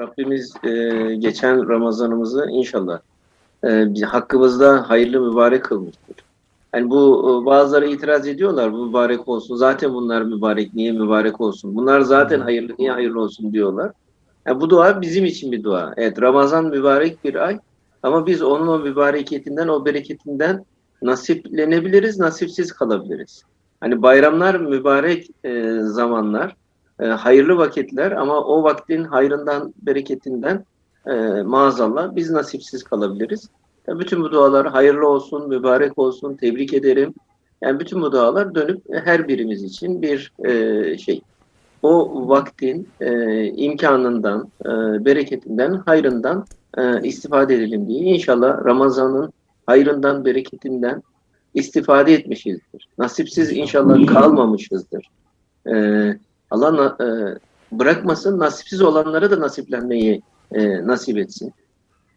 Rabbimiz e, geçen Ramazanımızı inşallah e, hakkımızda hayırlı mübarek kılmıştır. Yani bu e, bazıları itiraz ediyorlar mübarek olsun. Zaten bunlar mübarek. Niye mübarek olsun? Bunlar zaten hayırlı. Niye hayırlı olsun diyorlar. Yani bu dua bizim için bir dua. Evet Ramazan mübarek bir ay ama biz onun o mübareketinden, o bereketinden nasiplenebiliriz, nasipsiz kalabiliriz. Hani bayramlar mübarek e, zamanlar, e, hayırlı vakitler ama o vaktin hayrından, bereketinden e, maazallah biz nasipsiz kalabiliriz. Yani bütün bu dualar hayırlı olsun, mübarek olsun, tebrik ederim. Yani bütün bu dualar dönüp her birimiz için bir e, şey. O vaktin e, imkanından, e, bereketinden, hayrından e, istifade edelim diye. İnşallah Ramazan'ın hayrından, bereketinden istifade etmişizdir. Nasipsiz inşallah kalmamışızdır. E, Allah e, bırakmasın, nasipsiz olanlara da nasiplenmeyi e, nasip etsin.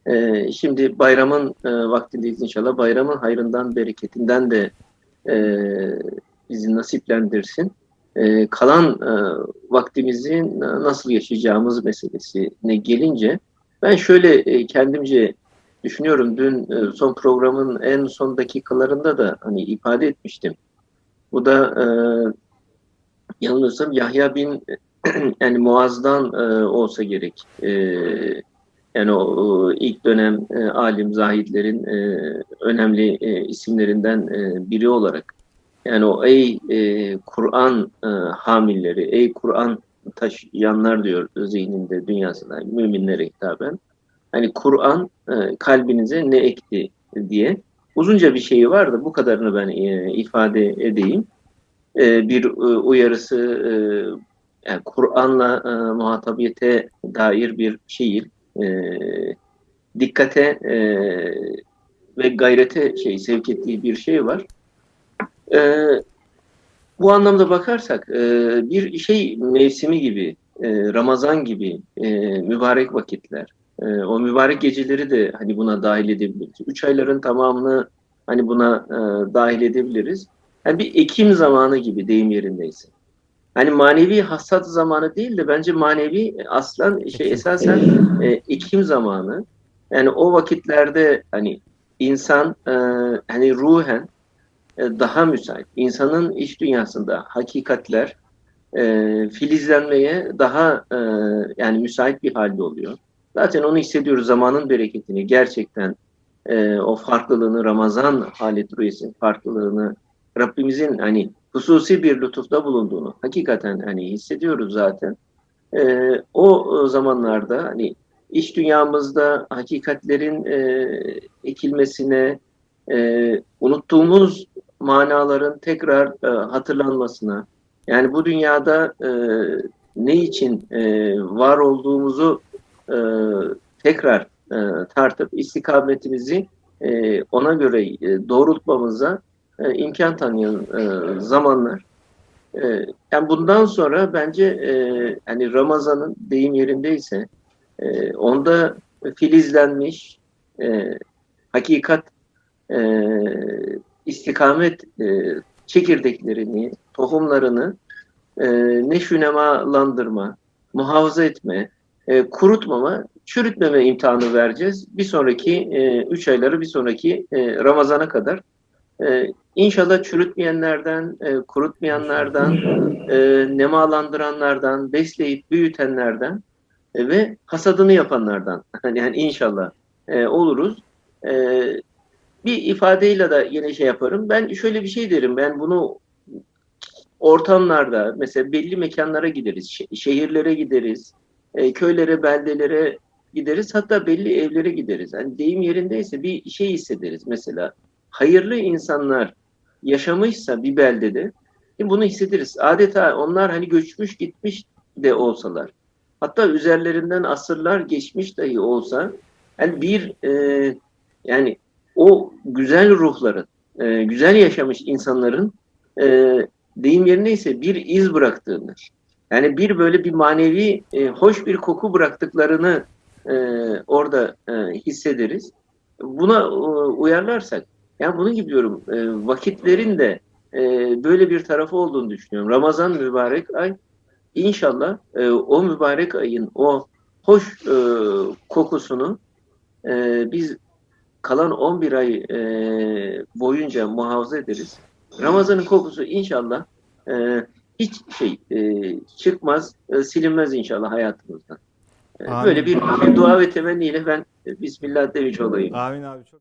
E, şimdi bayramın e, vaktindeyiz inşallah. Bayramın hayrından, bereketinden de e, bizi nasiplendirsin. E, kalan e, vaktimizi nasıl yaşayacağımız meselesine gelince ben şöyle e, kendimce düşünüyorum. Dün e, son programın en son dakikalarında da hani ifade etmiştim. Bu da e, yanılıyorsam Yahya bin yani Muaz'dan e, olsa gerek. E, yani o, o ilk dönem e, alim zahidlerin e, önemli e, isimlerinden e, biri olarak yani o ey e, Kur'an e, hamilleri, ey Kur'an taşıyanlar diyor zihninde, dünyasında, müminlere hitaben. Hani Kur'an e, kalbinize ne ekti diye uzunca bir şeyi vardı. Bu kadarını ben e, ifade edeyim. E, bir e, uyarısı e, yani Kur'an'la muhatabiyete dair bir şiir. Dikkate ve gayrete şey sevk ettiği bir şey var. Bu anlamda bakarsak bir şey mevsimi gibi, Ramazan gibi mübarek vakitler, o mübarek geceleri de hani buna dahil edebiliriz. Üç ayların tamamını hani buna dahil edebiliriz. Yani bir Ekim zamanı gibi deyim yerindeyse. Hani manevi hasat zamanı değil de bence manevi aslan şey esasen e, Ekim zamanı. Yani o vakitlerde hani insan e, hani ruhen e, daha müsait. İnsanın iç dünyasında hakikatler e, filizlenmeye daha e, yani müsait bir halde oluyor. Zaten onu hissediyoruz zamanın bereketini gerçekten e, o farklılığını Ramazan halet rüyesinin farklılığını Rabbimizin hani hususi bir lütufta bulunduğunu hakikaten hani hissediyoruz zaten. E, o zamanlarda hani iç dünyamızda hakikatlerin e, ekilmesine, e, unuttuğumuz manaların tekrar e, hatırlanmasına, yani bu dünyada e, ne için e, var olduğumuzu e, tekrar e, tartıp istikametimizi e, ona göre e, doğrultmamıza e, imkan tanıyan e, zamanlar. E, yani bundan sonra bence e, hani Ramazan'ın deyim yerindeyse e, onda filizlenmiş e, hakikat e, istikamet e, çekirdeklerini, tohumlarını e, neşünemalandırma, muhafaza etme, e, kurutmama, çürütmeme imtihanı vereceğiz. Bir sonraki e, üç ayları bir sonraki e, Ramazan'a kadar. E, inşallah çürütmeyenlerden, e, kurutmayanlardan, e, nemalandıranlardan, besleyip büyütenlerden e, ve hasadını yapanlardan. yani inşallah e, oluruz. E, bir ifadeyle de yine şey yaparım. Ben şöyle bir şey derim. Ben bunu ortamlarda mesela belli mekanlara gideriz. Şehirlere gideriz. E, köylere, beldelere gideriz. Hatta belli evlere gideriz. Yani deyim yerindeyse bir şey hissederiz. Mesela hayırlı insanlar yaşamışsa bir beldede e, bunu hissederiz. Adeta onlar hani göçmüş gitmiş de olsalar. Hatta üzerlerinden asırlar geçmiş dahi olsa yani bir e, yani o güzel ruhların, e, güzel yaşamış insanların e, deyim yerindeyse bir iz bıraktığını, yani bir böyle bir manevi e, hoş bir koku bıraktıklarını e, orada e, hissederiz. Buna e, uyarlarsak, yani bunun gibi diyorum e, vakitlerin de e, böyle bir tarafı olduğunu düşünüyorum. Ramazan mübarek ay, İnşallah e, o mübarek ayın o hoş e, kokusunu e, biz kalan 11 ay e, boyunca muhafaza ederiz. Ramazan'ın kokusu inşallah e, hiç şey e, çıkmaz, e, silinmez inşallah hayatımızdan. E, böyle bir, bir dua ve temenniyle ben e, Bismillah demiş olayım. Amin abi çok